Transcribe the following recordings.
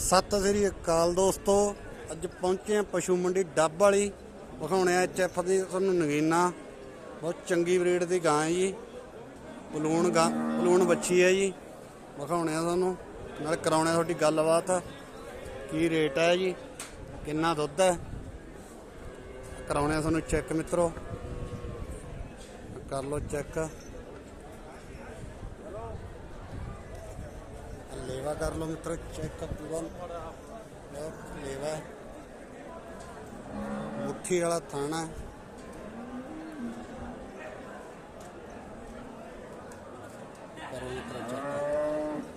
ਸਤਿ ਸ੍ਰੀ ਅਕਾਲ ਦੋਸਤੋ। ਅੱਜ ਪਹੁੰਚੇ ਆ ਪਸ਼ੂ ਮੰਡੀ ਡੱਬ ਵਾਲੀ। ਵਿਖਾਉਣੇ ਆ ਐਚਐਫ ਦੀ ਤੁਹਾਨੂੰ ਨਗੀਨਾ। ਬਹੁਤ ਚੰਗੀ ਬਰੀਡ ਦੀ ਗਾਂ ਹੈ ਜੀ। ਪਲੂਣ ਗਾਂ, ਪਲੂਣ ਬੱਚੀ ਹੈ ਜੀ। ਵਿਖਾਉਣੇ ਆ ਤੁਹਾਨੂੰ। ਨਾਲ ਕਰਾਉਣੇ ਆ ਤੁਹਾਡੀ ਗੱਲਬਾਤ। ਕੀ ਰੇਟ ਹੈ ਜੀ? ਕਿੰਨਾ ਦੁੱਧ ਹੈ? ਕਰਾਉਣੇ ਆ ਤੁਹਾਨੂੰ ਚੈੱਕ ਮਿੱਤਰੋ। ਕਰ ਲਓ ਚੈੱਕ। ਲੇਵਾ ਕਰ ਲਓ ਮਿੱਤਰੋ ਚੈੱਕ ਪੂਰਾ ਲਓ, ਲੇਵਾ ਹੈ। ਮੁੱਠੀ ਵਾਲਾ ਥਾਣਾ ਕਰੋ ਮਿੱਤਰੋ ਚੈੱਕ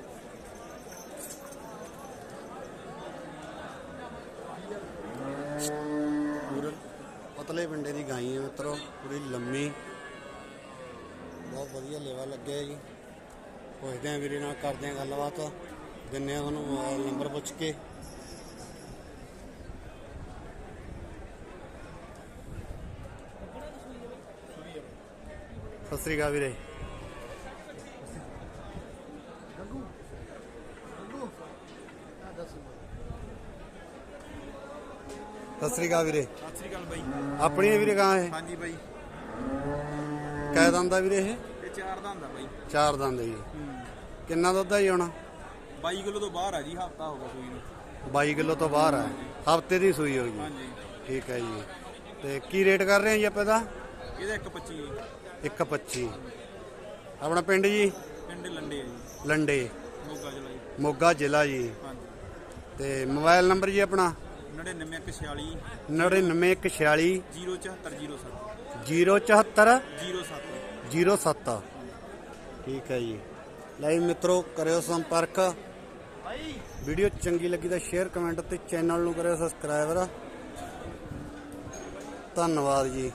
ਪੂਰੇ ਪਤਲੇ ਪਿੰਡੇ ਦੀ ਗਾਈ ਹੈ ਮਿੱਤਰੋ, ਪੂਰੀ ਲੰਮੀ। ਬਹੁਤ ਵਧੀਆ ਲੇਵਾ ਲੱਗਿਆ ਜੀ। ਪੁੱਛਦੇ ਆ ਵੀਰੇ ਨਾਲ, ਕਰਦੇ ਆ ਗੱਲਬਾਤ। ਦਿੰਨੇ ਆ ਤੁਹਾਨੂੰ ਮੋਬਾਈਲ ਨੰਬਰ ਪੁੱਛ ਕੇ। ਸਤਿ ਸ੍ਰੀ ਅਕਾਲ ਵੀਰੇ। ਸਤਿ ਸ੍ਰੀ ਅਕਾਲ ਵੀਰੇ। ਸਤਿ ਸ੍ਰੀ ਅਕਾਲ ਬਾਈ। ਆਪਣੀ ਹੈ ਵੀਰੇ ਗਾਂ ਇਹ? ਹਾਂਜੀ ਬਾਈ। ਕੈ ਦੰਦ ਦਾ ਵੀਰੇ ਇਹ? ਚਾਰ ਦਾ ਹੁੰਦਾ ਬਾਈ। ਚਾਰ ਦੰਦ ਜੀ। ਕਿੰਨਾ ਦੁੱਧ ਹੈ ਜੀ ਹੁਣ? 22 ਕਿਲੋ ਤੋਂ ਬਾਹਰ ਆ ਜੀ ਹਫਤਾ ਹੋ ਗਿਆ ਸੂਈ ਨੂੰ। 22 ਕਿਲੋ ਤੋਂ ਬਾਹਰ ਹੈ ਹਫ਼ਤੇ ਦੀ ਸੂਈ ਹੋਈ ਜੀ ਹਾਂਜੀ। ਠੀਕ ਹੈ ਜੀ। ਤੇ ਕੀ ਰੇਟ ਕਰ ਰਹੇ ਆ ਜੀ ਆਪਾਂ ਦਾ ਇਹਦਾ 125 125 ਆਪਣਾ ਪਿੰਡ ਜੀ? ਪਿੰਡ ਲੰਡੇ ਆ ਜੀ। ਲੰਡੇ। ਮੋਗਾ ਜ਼ਿਲ੍ਹਾ ਜੀ। ਮੋਗਾ ਜ਼ਿਲ੍ਹਾ ਜੀ। ਹਾਂਜੀ। ਤੇ ਮੋਬਾਈਲ ਨੰਬਰ ਜੀ ਆਪਣਾ? 9946 9946 07407 074 07 07 ਠੀਕ ਹੈ ਜੀ। ਲਾਈਵ ਮਿੱਤਰੋ ਕਰਿਓ ਸੰਪਰਕ। ਵੀਡੀਓ ਚੰਗੀ ਲੱਗੀ ਤਾਂ ਸ਼ੇਅਰ ਕਮੈਂਟ ਤੇ ਚੈਨਲ ਨੂੰ ਕਰਿਓ ਸਬਸਕ੍ਰਾਈਬਰ ਧੰਨਵਾਦ ਜੀ।